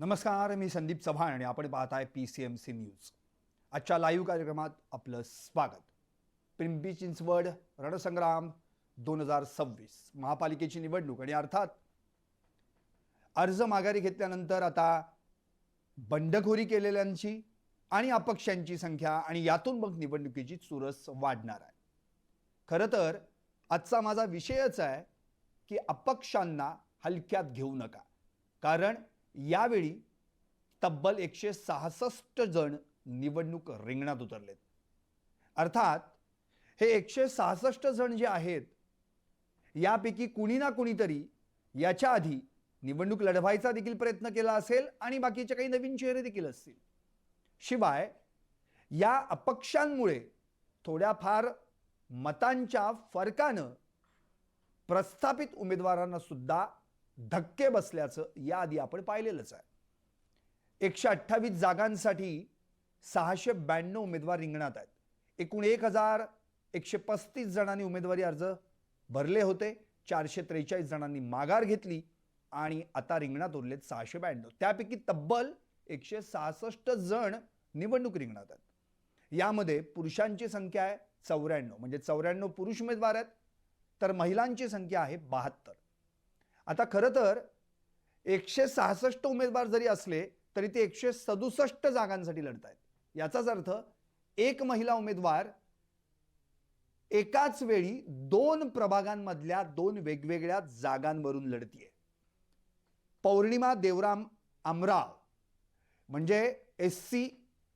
नमस्कार मी संदीप चव्हाण आणि आपण पाहताय P C M C news आजच्या लाईव्ह कार्यक्रमात आपलं स्वागत. पिंपी चिंचवड रणसंग्राम दोन हजार सव्वीस महापालिकेची निवडणूक आणि अर्थात अर्ज माघारी घेतल्यानंतर आता बंडखोरी केलेल्यांची आणि अपक्षांची संख्या आणि यातून मग निवडणुकीची चुरस वाढणार आहे. खरं तर आजचा माझा विषयच आहे की अपक्षांना हलक्यात घेऊ नका. कारण यावेळी तब्बल एकशे सहासष्ट जण निवडणूक रिंगणात उतरलेत. अर्थात हे एकशे सहासष्ट जण जे आहेत यापैकी कुणी ना कुणीतरी याच्या आधी निवडणूक लढवायचा देखील प्रयत्न केला असेल आणि बाकीचे काही नवीन चेहरे देखील असतील. शिवाय या अपक्षांमुळे थोड्याफार मतांच्या फरकानं प्रस्थापित उमेदवारांना सुद्धा धक्के बसल्याचं याआधी आपण पाहिलेलंच आहे. एकशे अठ्ठावीस जागांसाठी सहाशे ब्याण्णव उमेदवार रिंगणात आहेत. एकूण एक हजार एकशे पस्तीस जणांनी उमेदवारी अर्ज भरले होते. चारशे त्रेचाळीस जणांनी माघार घेतली आणि आता रिंगणात उरलेत सहाशे ब्याण्णव. त्यापैकी तब्बल एकशे सहासष्ट जण निवडणूक रिंगणात आहेत. यामध्ये पुरुषांची संख्या आहे चौऱ्याण्णव. म्हणजे चौऱ्याण्णव पुरुष उमेदवार आहेत तर महिलांची संख्या आहे बहात्तर. आता खरं तर एकशे सहासष्ट उमेदवार जरी असले तरी ते एकशे सदुसष्ट जागांसाठी लढत आहेत याचाच अर्थ एक महिला उमेदवार एकाच वेळी दोन प्रभागांमधल्या दोन वेगवेगळ्या जागांवरून लढतीये. पौर्णिमा देवराम आमराव म्हणजे एस सी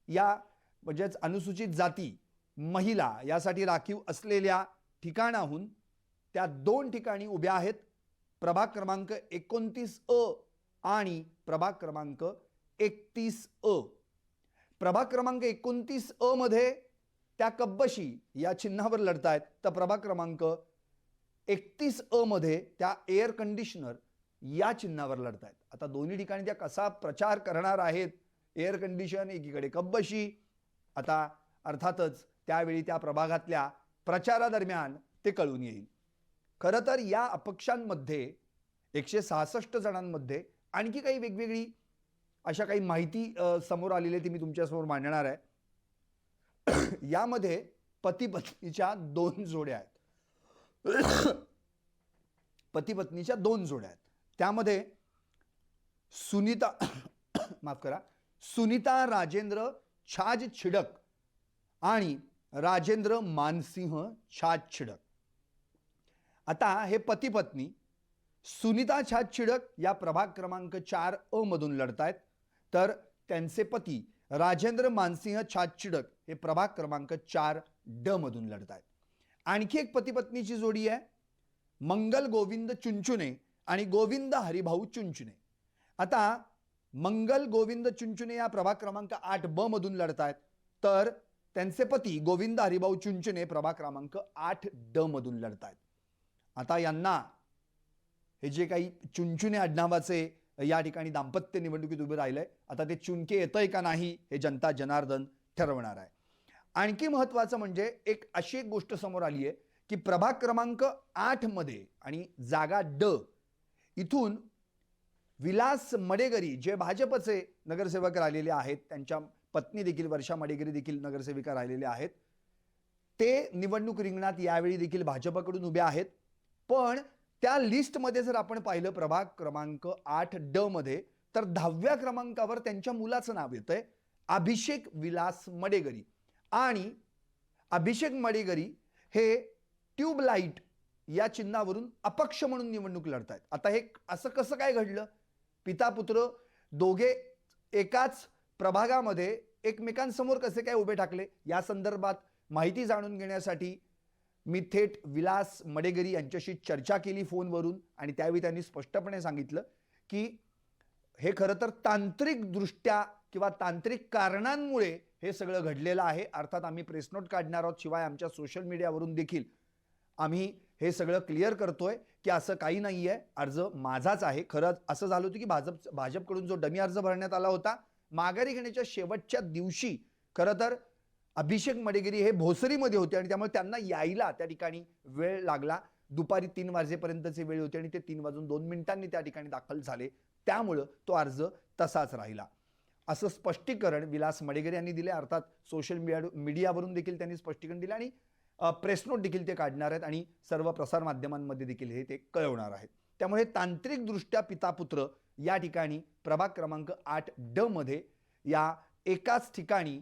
या म्हणजेच अनुसूचित जाती महिला यासाठी राखीव असलेल्या ठिकाणाहून त्या दोन ठिकाणी उभ्या आहेत. प्रभाग क्रमांक एकोणतीस अ आणि प्रभाग क्रमांक एकतीस अ. प्रभाग क्रमांक एकोणतीस अ मध्ये त्या कब्बशी या चिन्हावर लढतायत. तर प्रभाग क्रमांक एकतीस अ मध्ये त्या एअर कंडिशनर या चिन्हावर लढतायत. आता दोन्ही ठिकाणी त्या कसा प्रचार करणार आहेत? एअर कंडिशन एकीकडे कब्बशी. आता अर्थातच त्यावेळी त्या प्रभागातल्या प्रचारादरम्यान ते कळून येईल. खरं तर या अपक्षांमध्ये एकशे सहासष्ट जणांमध्ये आणखी काही वेगवेगळी अशा काही माहिती समोर आलेली आहे ती मी तुमच्यासमोर मांडणार आहे. यामध्ये पती पत्नीच्या दोन जोड्या आहेत. पती पत्नीच्या दोन जोड्या आहेत. त्यामध्ये सुनीता माफ करा सुनीता राजेंद्र छाज छिडक आणि राजेंद्र मानसिंह छाज छिडक. आता हे पती पत्नी सुनीता छाज या प्रभाग क्रमांक चार अ मधून लढतायत. तर त्यांचे पती राजेंद्र मानसिंह छाज हे प्रभाग क्रमांक चार ड मधून लढतायत. आणखी एक पती पत्नीची जोडी आहे. मंगल गोविंद चुंचुने आणि गोविंद हरिभाऊ चुंचुने. आता मंगल गोविंद चुंचुने या प्रभाग क्रमांक आठ ब मधून लढतायत. तर त्यांचे पती गोविंद हरिभाऊ चुंचुने प्रभाग क्रमांक आठ ड मधून लढतायत. आता यांना हे जे काही चुनचुने आडनावाचे या ठिकाणी दाम्पत्य निवडणुकीत उभे राहिलंय आता ते चुनके येतंय का नाही हे जनता जनार्दन ठरवणार आहे. आणखी महत्वाचं म्हणजे एक अशी एक गोष्ट समोर आली आहे की प्रभाग क्रमांक आठमध्ये आणि जागा ड इथून विलास मडेगरी जे भाजपचे नगरसेवक राहिलेले आहेत त्यांच्या पत्नी देखील वर्षा मडेगरी देखील नगरसेविका राहिलेल्या आहेत ते निवडणूक रिंगणात यावेळी देखील भाजपकडून उभे आहेत. पण त्या लिस्टमध्ये जर आपण पाहिलं प्रभाग क्रमांक आठ ड मध्ये तर दहाव्या क्रमांकावर त्यांच्या मुलाचं नाव येतंय अभिषेक विलास मडेगरी. आणि अभिषेक मडेगरी हे ट्यूबलाईट या चिन्हावरून अपक्ष म्हणून निवडणूक लढतायत. आता हे असं कसं काय घडलं? पिता पुत्र दोघे एकाच प्रभागामध्ये एकमेकांसमोर कसे काय उभे टाकले या संदर्भात माहिती जाणून घेण्यासाठी मी थेट विलास मडेगरी यांच्याशी चर्चा केली फोनवरून आणि त्यावेळी त्यांनी स्पष्टपणे सांगितलं की हे खरं तर तांत्रिकदृष्ट्या किंवा तांत्रिक कारणांमुळे हे सगळं घडलेलं आहे. अर्थात आम्ही प्रेस नोट काढणार आहोत शिवाय आमच्या सोशल मीडियावरून देखील आम्ही हे सगळं क्लिअर करतोय की असं काही नाही आहे अर्ज माझाच आहे. खरंच असं झालं होतं की भाजप भाजपकडून जो डमी अर्ज भरण्यात आला होता माघारी घेण्याच्या शेवटच्या दिवशी खरं तर अभिषेक मडेगिरी हे भोसरीमध्ये होते आणि त्यामुळे त्यांना यायला त्या ठिकाणी वेळ लागला. दुपारी तीन वाजेपर्यंतची वेळ होती आणि ते तीन वाजून दोन मिनिटांनी त्या ठिकाणी दाखल झाले. त्यामुळं तो अर्ज तसाच राहिला. असं स्पष्टीकरण विलास मडेगर यांनी दिले अर्थात सोशल मीडिया मीडियावरून देखील त्यांनी स्पष्टीकरण दिलं आणि प्रेस नोट देखील ते काढणार आहेत आणि सर्व प्रसारमाध्यमांमध्ये देखील हे ते कळवणार आहेत. त्यामुळे तांत्रिकदृष्ट्या पितापुत्र या ठिकाणी प्रभाग क्रमांक आठ ड मध्ये या एकाच ठिकाणी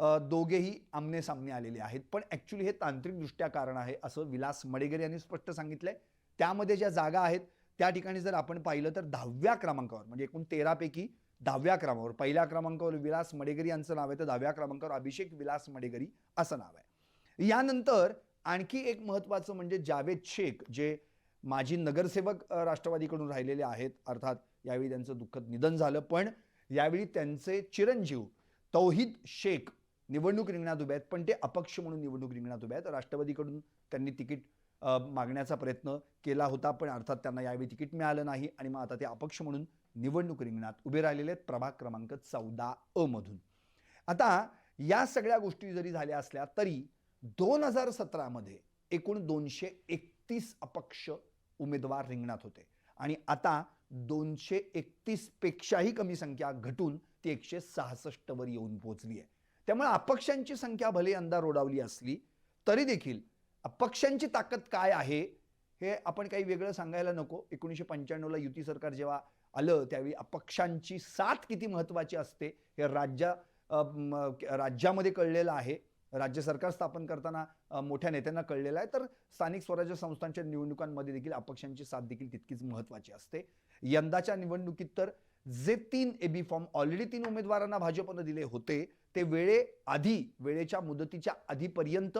दोघेही आमने सामने आलेले आहेत. पण ॲक्च्युली हे तांत्रिकदृष्ट्या कारण आहे असं विलास मडेगर यांनी स्पष्ट सांगितलं आहे त्यामध्ये ज्या जागा आहेत त्या ठिकाणी जर आपण पाहिलं तर दहाव्या क्रमांकावर म्हणजे एकूण तेरापैकी दहाव्या क्रमांकावर पहिल्या क्रमांकावर विलास मडेगरी यांचं नाव आहे तर दहाव्या क्रमांकावर अभिषेक विलास मडेगरी असं नाव आहे. यानंतर आणखी एक महत्त्वाचं म्हणजे जावेद शेख जे माजी नगरसेवक राष्ट्रवादीकडून राहिलेले आहेत अर्थात यावेळी त्यांचं दुःखद निधन झालं. पण यावेळी त्यांचे चिरंजीव तौहिद शेख निवडणूक रिंगणात उभे आहेत पण ते अपक्ष म्हणून निवडणूक रिंगणात उभे आहेत. राष्ट्रवादीकडून त्यांनी तिकीट मागण्याचा प्रयत्न केला होता पण अर्थात त्यांना यावेळी तिकीट मिळालं नाही आणि मग आता ते अपक्ष म्हणून निवडणूक रिंगणात उभे राहिलेले आहेत प्रभाग क्रमांक चौदा अ मधून. आता या सगळ्या गोष्टी जरी झाल्या असल्या तरी दोन हजार सतरामध्ये एकूण दोनशे एकतीस अपक्ष उमेदवार रिंगणात होते. आणि आता दोनशे एकतीस पेक्षाही कमी संख्या घटून ती एकशे सहासष्ट वर येऊन पोहोचली आहे. त्यामुळे अपक्षांची संख्या भले यंदा रोडावली असली तरी देखील अपक्षांची ताकद काय आहे हे आपण काही वेगळं सांगायला नको. एकोणीसशे पंच्याण्णवला युती सरकार जेव्हा आलं त्यावेळी अपक्षांची साथ किती महत्त्वाची असते हे राज्या राज्यामध्ये कळलेलं आहे. राज्य सरकार स्थापन करताना मोठ्या नेत्यांना कळलेलं आहे. तर स्थानिक स्वराज्य संस्थांच्या निवडणुकांमध्ये देखील अपक्षांची साथ देखील तितकीच महत्त्वाची असते. यंदाच्या निवडणुकीत तर जे तीन एबी फॉर्म ऑलरेडी तीन उमेदवारांना भाजपनं दिले होते ते वेळेआधी वेळेच्या मुदतीच्या आधीपर्यंत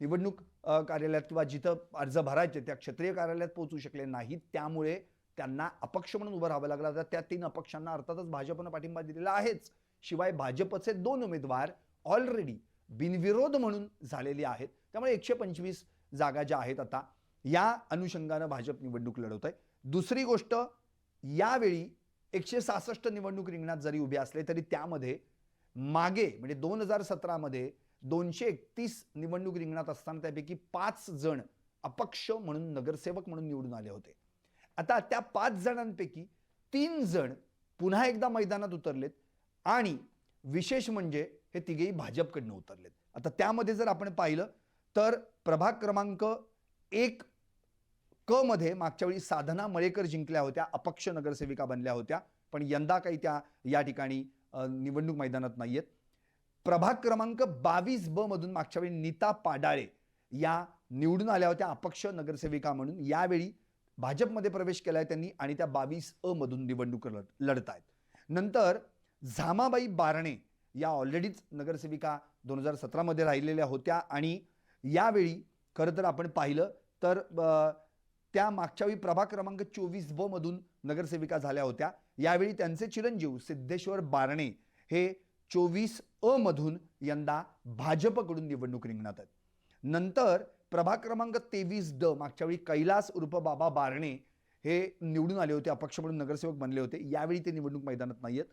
निवडणूक कार्यालयात किंवा जिथं अर्ज भरायचे त्या क्षेत्रीय कार्यालयात पोहोचू शकले नाहीत. त्यामुळे त्यांना अपक्ष म्हणून उभं राहावं लागलं आता त्या तीन अपक्षांना अर्थातच भाजपनं पाठिंबा दिलेला आहेच. शिवाय भाजपचे दोन उमेदवार ऑलरेडी बिनविरोध म्हणून झालेले आहेत. त्यामुळे एकशे पंचवीस जागा ज्या आहेत आता या अनुषंगानं भाजप निवडणूक लढवत आहे दुसरी गोष्ट यावेळी एकशे सहासष्ट निवडणूक रिंगणात जरी उभे असले तरी त्यामध्ये मागे म्हणजे दोन हजार सतरामध्ये दोनशे एकतीस निवडणूक रिंगणात असताना त्यापैकी पाच जण अपक्ष म्हणून नगरसेवक म्हणून निवडून आले होते. आता त्या पाच जणांपैकी तीन जण पुन्हा एकदा मैदानात उतरलेत आणि विशेष म्हणजे हे तिघेही भाजपकडनं उतरलेत. आता त्यामध्ये जर आपण पाहिलं तर प्रभाग क्रमांक एक क मध्ये मागच्या वेळी साधना मळेकर जिंकल्या होत्या अपक्ष नगरसेविका बनल्या होत्या पण यंदा काही त्या या ठिकाणी निवडणूक मैदानात नाही आहेत प्रभाग क्रमांक बावीस ब मधून मागच्या वेळी नीता पाडाळे या निवडून आल्या होत्या अपक्ष नगरसेविका म्हणून. यावेळी भाजपमध्ये प्रवेश केला आहे त्यांनी आणि त्या बावीस अ मधून निवडणूक लढ लढत आहेत नंतर झामाबाई बारणे या ऑलरेडीच नगरसेविका दोन हजार सतरामध्ये राहिलेल्या होत्या आणि यावेळी खरं तर आपण पाहिलं तर त्या मागच्या वेळी प्रभाग क्रमांक चोवीस ब मधून नगरसेविका झाल्या होत्या. यावेळी त्यांचे चिरंजीव सिद्धेश्वर बारणे हे चोवीस अ मधून यंदा भाजपकडून निवडणूक रिंगणात आहेत. नंतर प्रभाग क्रमांक तेवीस ड मागच्या वेळी कैलास उर्फ बाबा बारणे हे निवडून आले होते अपक्ष म्हणून नगरसेवक बनले होते. यावेळी ते निवडणूक मैदानात नाही आहेत.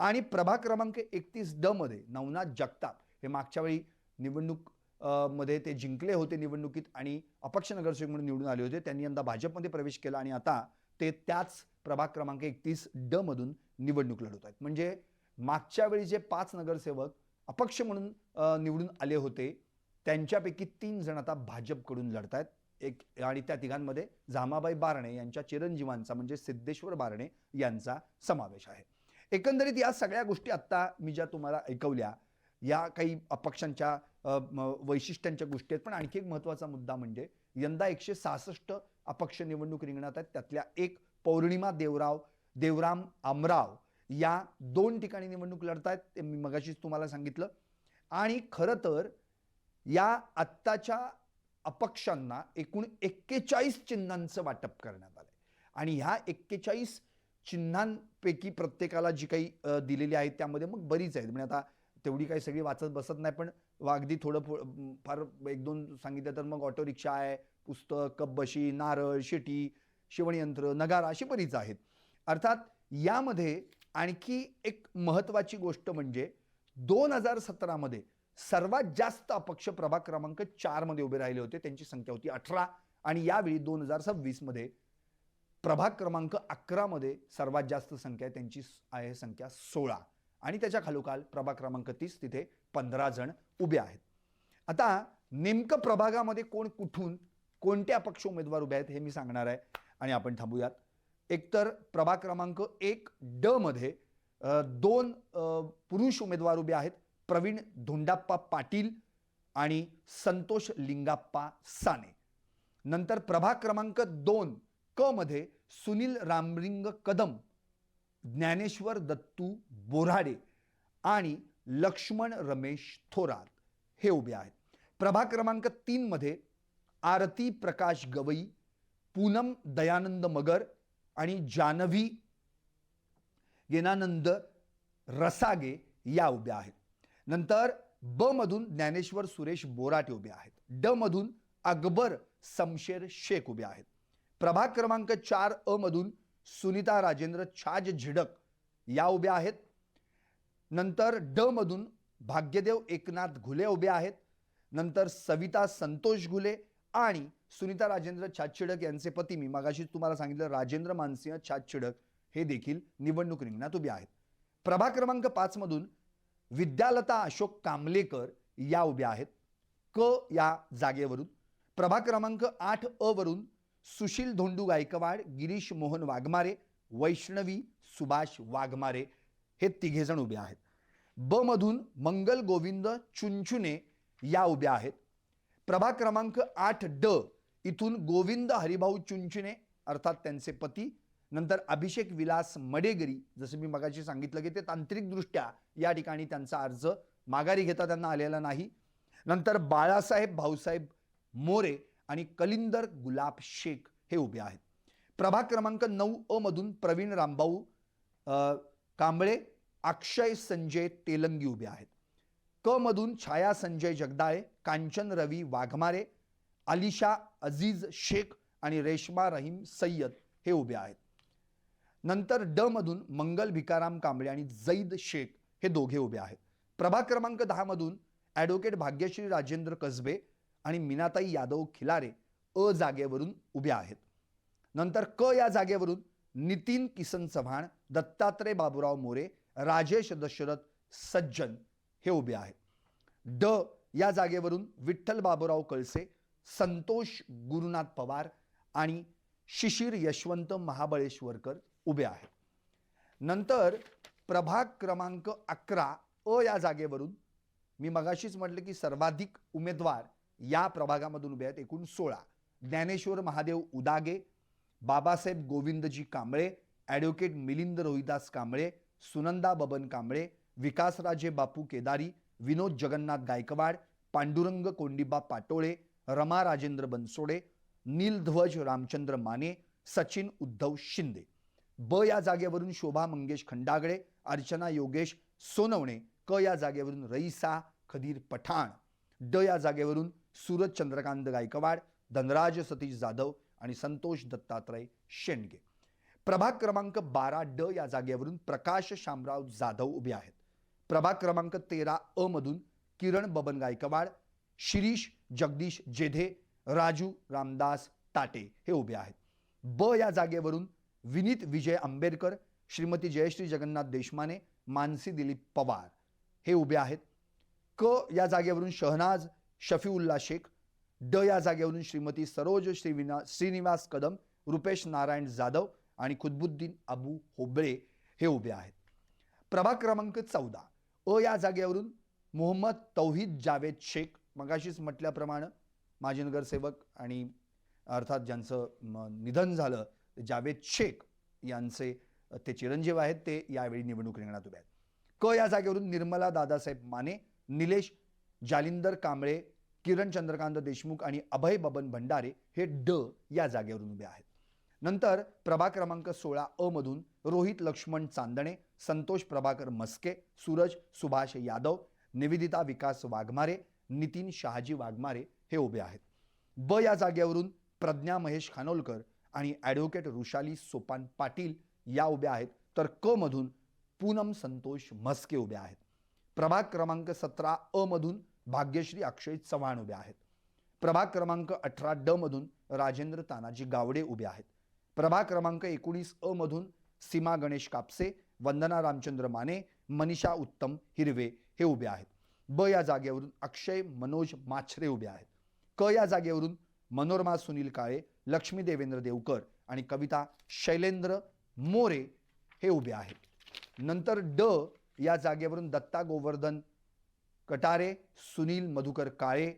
आणि प्रभाग क्रमांक एकतीस ड मध्ये नवनाथ जगताप हे मागच्या वेळी निवडणूकमध्ये ते जिंकले होते निवडणुकीत आणि अपक्ष नगरसेवक म्हणून निवडून आले होते. त्यांनी यंदा भाजपमध्ये प्रवेश केला आणि आता ते त्याच प्रभाग क्रमांक एकतीस ड मधून निवडणूक लढवत आहेत. म्हणजे मागच्या वेळी जे पाच नगरसेवक अपक्ष म्हणून निवडून आले होते त्यांच्यापैकी तीन जण आता भाजपकडून लढत आहेत. एक आणि त्या तिघांमध्ये झामाबाई बारणे यांच्या चिरंजीवांचा म्हणजे सिद्धेश्वर बारणे यांचा समावेश आहे. एकंदरीत या सगळ्या गोष्टी आत्ता मी ज्या तुम्हाला ऐकवल्या या काही अपक्षांच्या वैशिष्ट्यांच्या गोष्टी आहेत. पण आणखी एक महत्त्वाचा मुद्दा म्हणजे यंदा एकशे सहासष्ट अपक्ष निवडणूक रिंगणात आहेत. त्यातल्या एक पौर्णिमा देवराव देवराम आमराव या दोन ठिकाणी निवडणूक लढतायत ते मी मगाशीच तुम्हाला सांगितलं. आणि खरं तर या आत्ताच्या अपक्षांना एकूण एक्केचाळीस चिन्हांचं वाटप करण्यात आलंय. आणि ह्या एक्केचाळीस चिन्हांपैकी प्रत्येकाला जी काही दिलेली आहेत त्यामध्ये मग बरीच आहेत. म्हणजे आता तेवढी काही सगळी वाचत बसत नाही पण अगदी थोडं फार एक दोन सांगितलं तर मग ऑटो रिक्षा आहे पुस्तक कपबशी नारळ शेटी शिवणयंत्र नगारा अशी बरीच आहेत. अर्थात यामध्ये आणखी एक महत्त्वाची गोष्ट म्हणजे दोन हजार सतरामध्ये सर्वात जास्त अपक्ष प्रभाग क्रमांक चारमध्ये उभे राहिले होते. त्यांची संख्या होती अठरा आणि यावेळी दोन हजार सव्वीसमध्ये प्रभाग क्रमांक अकरामध्ये सर्वात जास्त संख्या आहे. त्यांची आहे संख्या सोळा आणि त्याच्या खालोखाल प्रभाग क्रमांक तीस तिथे पंधरा जण उभे आहेत. आता नेमकं प्रभागामध्ये कोण कुठून कोणते अपक्ष उमेदवार उभे आहेत हे मी सांगणार आहे. आणि आपण थांबूयात. एकतर प्रभाग क्रमांक एक ड मध्ये दोन पुरुष उमेदवार उभे आहेत. प्रवीण धोंडाप्पा पाटील आणि संतोष लिंगाप्पा साने. नंतर प्रभाग क्रमांक दोन क मध्ये सुनील रामरिंग कदम ज्ञानेश्वर दत्तू बोराडे आणि लक्ष्मण रमेश थोरात हे उभे आहेत. प्रभाग क्रमांक तीनमध्ये आरती प्रकाश गवई पूनम दयानंद मगर आणि जानवी गेनानंद रसागे या उभ्या आहेत. नंतर ब मधून ज्ञानेश्वर सुरेश बोराटे उभे आहेत. ड मधून अकबर समशेर शेख उभे आहेत. प्रभाग क्रमांक चार अ मधून सुनीता राजेंद्र छाज झिडक या उभ्या आहेत. नंतर ड मधून भाग्यदेव एकनाथ घुले उभे आहेत. नंतर सविता संतोष घुले आणि सुनीता राजेंद्र छातछिडक यांचे पती मी मगाशी तुम्हाला सांगितलं राजेंद्र मानसिंह छातछिडक हे देखील निवडणूक रिंगणात उभे आहेत. प्रभाग क्रमांक पाच मधून विद्यालता अशोक कामलेकर या उभ्या आहेत. क या जागेवरून. प्रभाग क्रमांक आठ अ वरून सुशील धोंडू गायकवाड गिरीश मोहन वाघमारे वैष्णवी सुभाष वाघमारे हे तिघेजण उभे आहेत. ब मधून मंगल गोविंद चुनचुने या उभ्या आहेत. प्रभाग क्रमांक आठ ड इथून गोविंद हरिभाऊ चुंचिने अर्थात त्यांचे पती नंतर अभिषेक विलास मडेगरी जसं मी मगाशी सांगितलं की ते तांत्रिकदृष्ट्या या ठिकाणी त्यांचा अर्ज माघारी घेता त्यांना आलेला नाही. नंतर बाळासाहेब भाऊसाहेब मोरे आणि कलिंदर गुलाब शेख हे उभे आहेत. प्रभाग क्रमांक नऊ अ मधून प्रवीण रामभाऊ कांबळे अक्षय संजय तेलंगी उभे आहेत. क मधून छाया संजय जगदाळे कांचन रवी वाघमारे अलिशा अजीज शेख आणि रेश्मा रहीम सय्यद हे उभे आहेत. नंतर ड मधून मंगल भिकाराम कांबळे आणि जैद शेख हे दोघे उभे आहेत. प्रभाग क्रमांक दहा मधून ॲडव्होकेट भाग्यश्री राजेंद्र कसबे आणि मीनाताई यादव खिलारे अ जागेवरून उभ्या आहेत. नंतर क या जागेवरून नितीन किसन चव्हाण दत्तात्रय बाबूराव मोरे राजेश दशरथ सज्जन हे उभे आहेत. ड या जागेवरून विठ्ठल बाबूराव कळसे संतोष गुरुनाथ पवार आणि शिशिर यशवंत महाबळेश्वरकर उभे आहेत. नंतर प्रभाग क्रमांक अकरा अ या जागेवरून मी मगाशीच म्हटलं की सर्वाधिक उमेदवार या प्रभागामधून उभे आहेत एकूण सोळा. ज्ञानेश्वर महादेव उदागे बाबासाहेब गोविंदजी कांबळे ॲडव्होकेट मिलिंद रोहिदास कांबळे सुनंदा बबन कांबळे विकासराजे बापू केदारी विनोद जगन्नाथ गायकवाड पांडुरंग कोंडिबा पाटोळे रमा राजेंद्र बनसोडे नीलध्वज रामचंद्र माने सचिन उद्धव शिंदे. ब या जागेवरून शोभा मंगेश खंडागळे अर्चना योगेश सोनवणे क या जागेवरून रईसा खदीर पठाण ड या जागेवरून सूरज चंद्रकांत गायकवाड धनराज सतीश जाधव आणि संतोष दत्तात्रय शेंडगे. प्रभाग क्रमांक बारा ड या जागेवरून प्रकाश शामराव जाधव उभे आहेत. प्रभाग क्रमांक तेरा अ मधून किरण बबन गायकवाड शिरीष जगदीश जेधे राजू रामदास ताटे हे उभे आहेत. ब या जागेवरून विनीत विजय आंबेडकर श्रीमती जयश्री जगन्नाथ देशमाने मानसी दिलीप पवार हे उभे आहेत. क या जागेवरून शहनाज शफीउल्ला शेख ड या जागेवरून श्रीमती सरोज श्रीविना श्रीनिवास कदम रुपेश नारायण जाधव आणि खुदबुद्दीन अबू होबळे हे उभे आहेत. प्रभाग क्रमांक चौदा. अ या जागेवरून मोहम्मद तौहीद जावेद शेख मगाशीच म्हटल्याप्रमाणे माजी नगरसेवक आणि अर्थात ज्यांचं निधन झालं जावेद शेख यांचे ते चिरंजीव आहेत ते यावेळी निवडणूक रिंगणात उभे आहेत. क या जागेवरून निर्मला दादासाहेब माने निलेश जालिंदर कांबळे किरण चंद्रकांत देशमुख आणि अभय बबन भंडारे हे ड या जागेवरून उभे आहेत. नंतर प्रभा क्रमांक सोळा अ मधून रोहित लक्ष्मण चांदणे संतोष प्रभाकर मस्के सूरज सुभाष यादव निवेदिता विकास वाघमारे नितीन शहाजी वाघमारे हे उभे आहेत. ब या जागेवरून प्रज्ञा महेश खानोलकर आणि ॲडव्होकेट रुशाली सोपान पाटील या उभ्या आहेत. तर क मधून पूनम संतोष म्हस्के उभे आहेत. प्रभाग क्रमांक सतरा अ मधून भाग्यश्री अक्षय चव्हाण उभे आहेत. प्रभाग क्रमांक अठरा ड मधून राजेंद्र तानाजी गावडे उभे आहेत. प्रभाग क्रमांक एकोणीस अ मधून सीमा गणेश कापसे वंदना रामचंद्र माने मनीषा उत्तम हिरवे हे उभे आहेत. ब या जागेवरून अक्षय मनोज माछरे उभे आहेत. क या जागेवरून मनोरमा सुनील काळे लक्ष्मी देवेंद्र देवकर आणि कविता शैलेंद्र मोरे हे उभे आहेत. नंतर ड या जागेवरून दत्ता गोवर्धन कटारे सुनील मधुकर काळे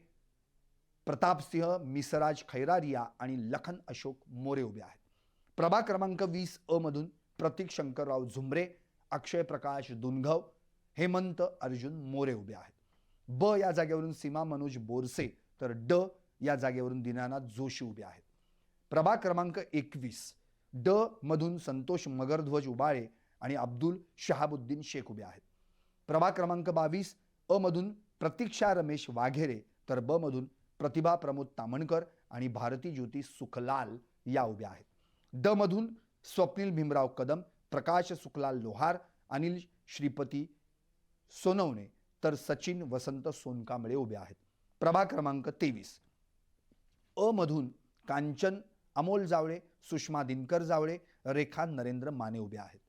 प्रतापसिंह मिसराज खैरारिया आणि लखन अशोक मोरे उभे आहेत. प्रभा क्रमांक वीस अ मधून प्रतीक शंकरराव झुमरे अक्षय प्रकाश दुनघव हेमंत अर्जुन मोरे उभे आहेत. ब या जागेवरून सीमा मनोज बोरसे तर ड या जागेवरून दीनानाथ जोशी उभे आहेत. प्रभाग क्रमांक एकवीस ड मधून संतोष मगरध्वज उबाळे आणि अब्दुल शहाबुद्दीन शेख उभे आहेत. प्रभाग क्रमांक बावीस अ मधून प्रतीक्षा रमेश वाघेरे तर ब मधून प्रतिभा प्रमोद तामणकर आणि भारती ज्योती सुखलाल या उभ्या आहेत. ड मधून स्वप्नील भीमराव कदम प्रकाश सुखलाल लोहार अनिल श्रीपती सोनवणे तर सचिन वसंत सोनकांबळे उभे आहेत. प्रभा क्रमांक तेवीस. अ मधून कांचन अमोल जावळे सुषमा दिनकर जावळे रेखा नरेंद्र माने उभे आहेत.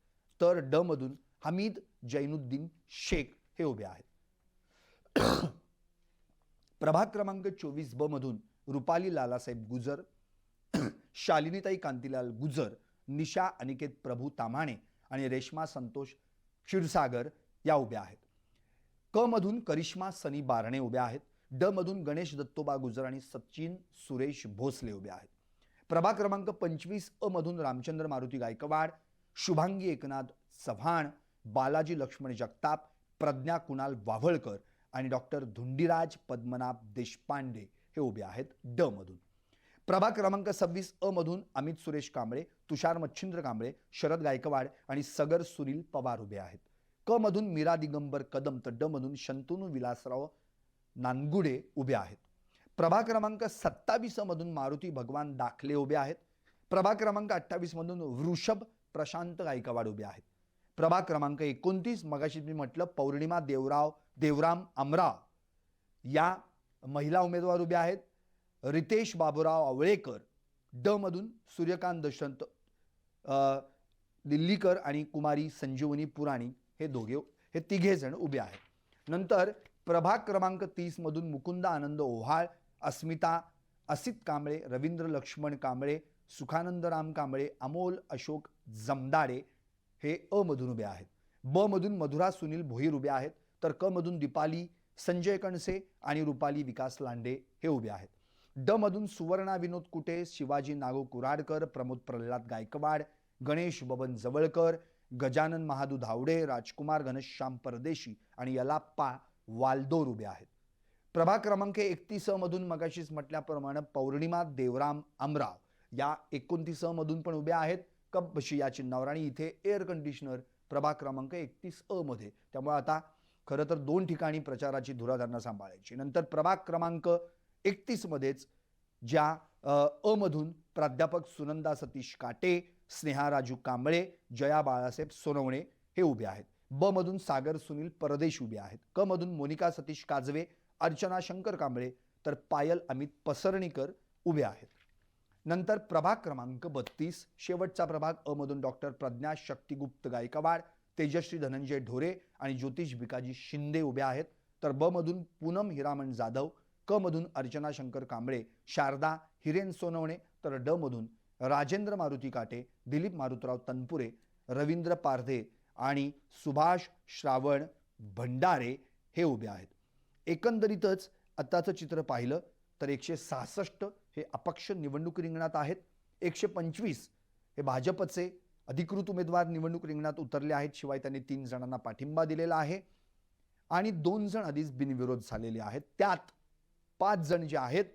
तर ड मधून हमीद जैनुद्दीन शेख हे उभे आहेत. प्रभाग क्रमांक चोवीस ब मधून रुपाली लालासाहेब गुजर शालिनीताई कांतीलाल गुजर निशा अनिकेत प्रभू तामाणे आणि रेश्मा संतोष क्षीरसागर या उभ्या आहेत. क मधून करिश्मा सनी बारणे उभ्या आहेत. ड मधून गणेश दत्तोबा गुजर आणि सचिन सुरेश भोसले उभे आहेत. प्रभाग क्रमांक पंचवीस अ मधून रामचंद्र मारुती गायकवाड शुभांगी एकनाथ चव्हाण बालाजी लक्ष्मण जगताप प्रज्ञा कुणाल वाव्हळकर आणि डॉक्टर धुंडीराज पद्मनाभ देशपांडे हे उभे आहेत ड मधून प्रभाग क्रमांक सव्वीस अ मधून अमित सुरेश कांबळे तुषार मच्छिंद्र कांबळे शरद गायकवाड आणि सगर सुनील पवार उभे आहेत. क मधून मीरा दिगंबर कदम तर ड मधून शंतनू विलासराव नानगुडे उभे आहेत. प्रभा क्रमांक सत्तावीस मधून मारुती भगवान दाखले उभे आहेत. प्रभा क्रमांक अठ्ठावीस मधून वृषभ प्रशांत गायकवाड उभे आहेत. प्रभा क्रमांक एकोणतीस मगाशी मी म्हटलं पौर्णिमा देवराव देवराम अमराव या महिला उमेदवार उभ्या आहेत. रितेश बाबूराव आवळेकर ड मधून सूर्यकांत दशंत दिल्लीकर आणि कुमारी संजीवनी पुराणी हे दोघे हे तिघे जण उभे आहेत. नंतर प्रभाग क्रमांक तीसमधून मुकुंद आनंद ओहाळ अस्मिता असित कांबळे रवींद्र लक्ष्मण कांबळे सुखानंद राम कांबळे अमोल अशोक जमदाडे हे अ मधून उभे आहेत. ब मधून मधुरा सुनील भोईर उभे आहेत. तर क मधून दीपाली संजय कणसे आणि रुपाली विकास लांडे हे उभे आहेत. ड मधून सुवर्णा विनोद कुटे शिवाजी नागो कुराडकर प्रमोद प्रल्हाद गायकवाड गणेश बबन जवळकर गजानन महादू धावडे राजकुमार घनश्याम परदेशी आणि यलाप्पा वालदोर उभे आहेत. प्रभाग क्रमांक एकतीस मधून मगाशीच म्हटल्याप्रमाणे पौर्णिमा देवराम अमराव या एकोणतीस मधून पण उभ्या आहेत. कपशी या चिन्हावर आणि इथे एअर कंडिशनर प्रभाग क्रमांक एकतीस अ मध्ये. त्यामुळे आता खरं तर दोन ठिकाणी प्रचाराची धुरा त्यांना सांभाळायची. नंतर प्रभाग क्रमांक एकतीसमध्येच ज्या अमधून अ मधून प्राध्यापक सुनंदा सतीश काटे स्नेहा राजू कांबळे जया बाळासाहेब सोनवणे हे उभे आहेत. ब मधून सागर सुनील परदेश उभे आहेत. क मधून मोनिका सतीश काजवे अर्चना शंकर कांबळे तर पायल अमित पसरणीकर उभे आहेत. नंतर प्रभाग क्रमांक बत्तीस शेवटचा प्रभाग अ मधून डॉक्टर प्रज्ञा शक्तिगुप्त गायकवाड तेजश्री धनंजय ढोरे आणि ज्योतिष भिकाजी शिंदे उभे आहेत. तर ब मधून पूनम हिरामण जाधव क मधून अर्चना शंकर कांबळे शारदा हिरेन सोनवणे तर ड मधून राजेंद्र मारुती काटे दिलीप मारुतराव तनपुरे रवींद्र पारधे आणि सुभाष श्रावण भंडारे हे उभे आहेत. एकंदरीतच आत्ताचं चित्र पाहिलं तर एकशे सहासष्ट हे अपक्ष निवडणूक रिंगणात आहेत. एकशे पंचवीस हे भाजपचे अधिकृत उमेदवार निवडणूक रिंगणात उतरले आहेत शिवाय त्यांनी तीन जणांना पाठिंबा दिलेला आहे. आणि दोन जण आधीच बिनविरोध झालेले आहेत. त्यात पाच जण जे आहेत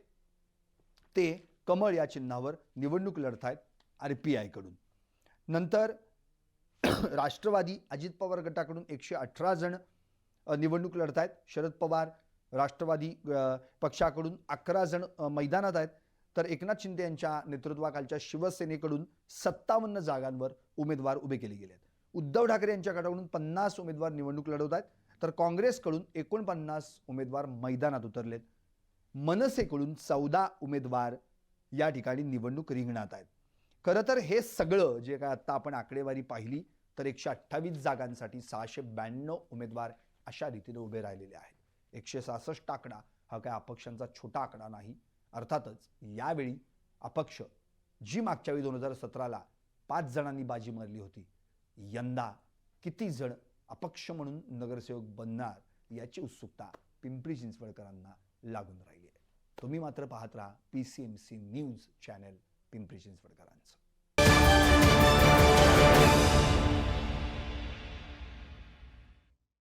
ते कमळ या चिन्हावर निवडणूक लढत आहेत आर पी आयकडून. नंतर राष्ट्रवादी अजित पवार गटाकडून एकशे अठरा जण निवडणूक लढत आहेत शरद पवार राष्ट्रवादी पक्षाकडून अकरा जण मैदानात आहेत. तर एकनाथ शिंदे यांच्या नेतृत्वाखालच्या शिवसेनेकडून सत्तावन्न जागांवर उमेदवार उभे केले गेले आहेत उद्धव ठाकरे यांच्याकडून पन्नास उमेदवार निवडणूक लढवत आहेत तर काँग्रेसकडून एकोणपन्नास उमेदवार मैदानात उतरलेत. मनसेकडून चौदा उमेदवार या ठिकाणी निवडणूक रिंगणात आहेत. खरं तर हे सगळं जे काय आत्ता आपण आकडेवारी पाहिली तर एकशे अठ्ठावीस जागांसाठी सहाशे ब्याण्णव उमेदवार अशा रीतीने उभे राहिलेले आहेत. एकशे सहासष्ट आकडा हा काय अपक्षांचा छोटा आकडा नाही. अर्थातच यावेळी अपक्ष जी मागच्या वेळी दोन हजार सतराला पाच जणांनी बाजी मारली होती यंदा किती जण अपक्ष म्हणून नगरसेवक बनणार याची उत्सुकता पिंपरी चिंचवडकरांना लागून राहील. तुम्ही मात्र पाहत राहा P C M C news channel Pimpri चिंचवडकरांचं.